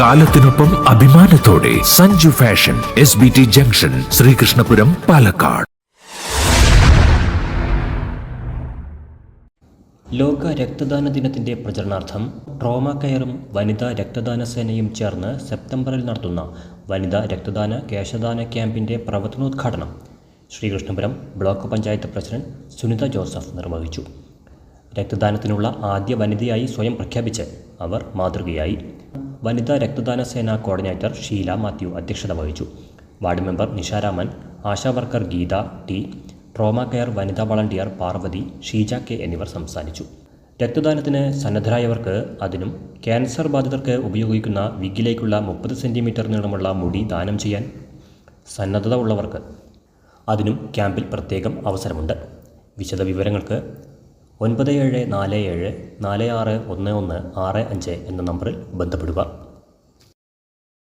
കാലത്തിനൊപ്പം അഭിമാനത്തോടെ Sanju fashion S B T junction Sreekrishnapuram Palakkad. ലോക രക്തദാന ദിനത്തിന്റെ പ്രചരണാർത്ഥം ട്രോമ കെയറും വനിതാ രക്തദാന സേനയും ചേർന്ന് സെപ്റ്റംബറിൽ നടത്തുന്ന വനിതാ രക്തദാന കേശദാന ക്യാമ്പിന്റെ പ്രവർത്തനോദ്ഘാടനം ശ്രീകൃഷ്ണപുരം ബ്ലോക്ക് പഞ്ചായത്ത് പ്രസിഡന്റ് സുനിത ജോസഫ് നിർവഹിച്ചു. രക്തദാനത്തിനുള്ള ആദ്യ വനിതയായി സ്വയം പ്രഖ്യാപിച്ച് അവർ മാതൃകയായി. വനിതാ രക്തദാന സേനാ കോർഡിനേറ്റർ ഷീല മാത്യു അധ്യക്ഷത വഹിച്ചു. Ward member Nisharaman ASHA worker Geetha T trauma care വനിതാ വളണ്ടിയർ പാർവതി ഷീജ കെ എന്നിവർ സംസാരിച്ചു. രക്തദാനത്തിന് സന്നദ്ധരായവർക്ക് അതിനും ക്യാൻസർ ബാധിതർക്ക് ഉപയോഗിക്കുന്ന വിഗിലേക്കുള്ള മുപ്പത് സെന്റിമീറ്റർ നീളമുള്ള മുടി ദാനം ചെയ്യാൻ സന്നദ്ധത ഉള്ളവർക്ക് അതിനും ക്യാമ്പിൽ പ്രത്യേകം അവസരമുണ്ട്. വിശദവിവരങ്ങൾക്ക് ഒൻപത് ഏഴ് നാല് ഏഴ് നാല് ആറ് ഒന്ന് ഒന്ന് ആറ് അഞ്ച് എന്ന നമ്പറിൽ ബന്ധപ്പെടുക.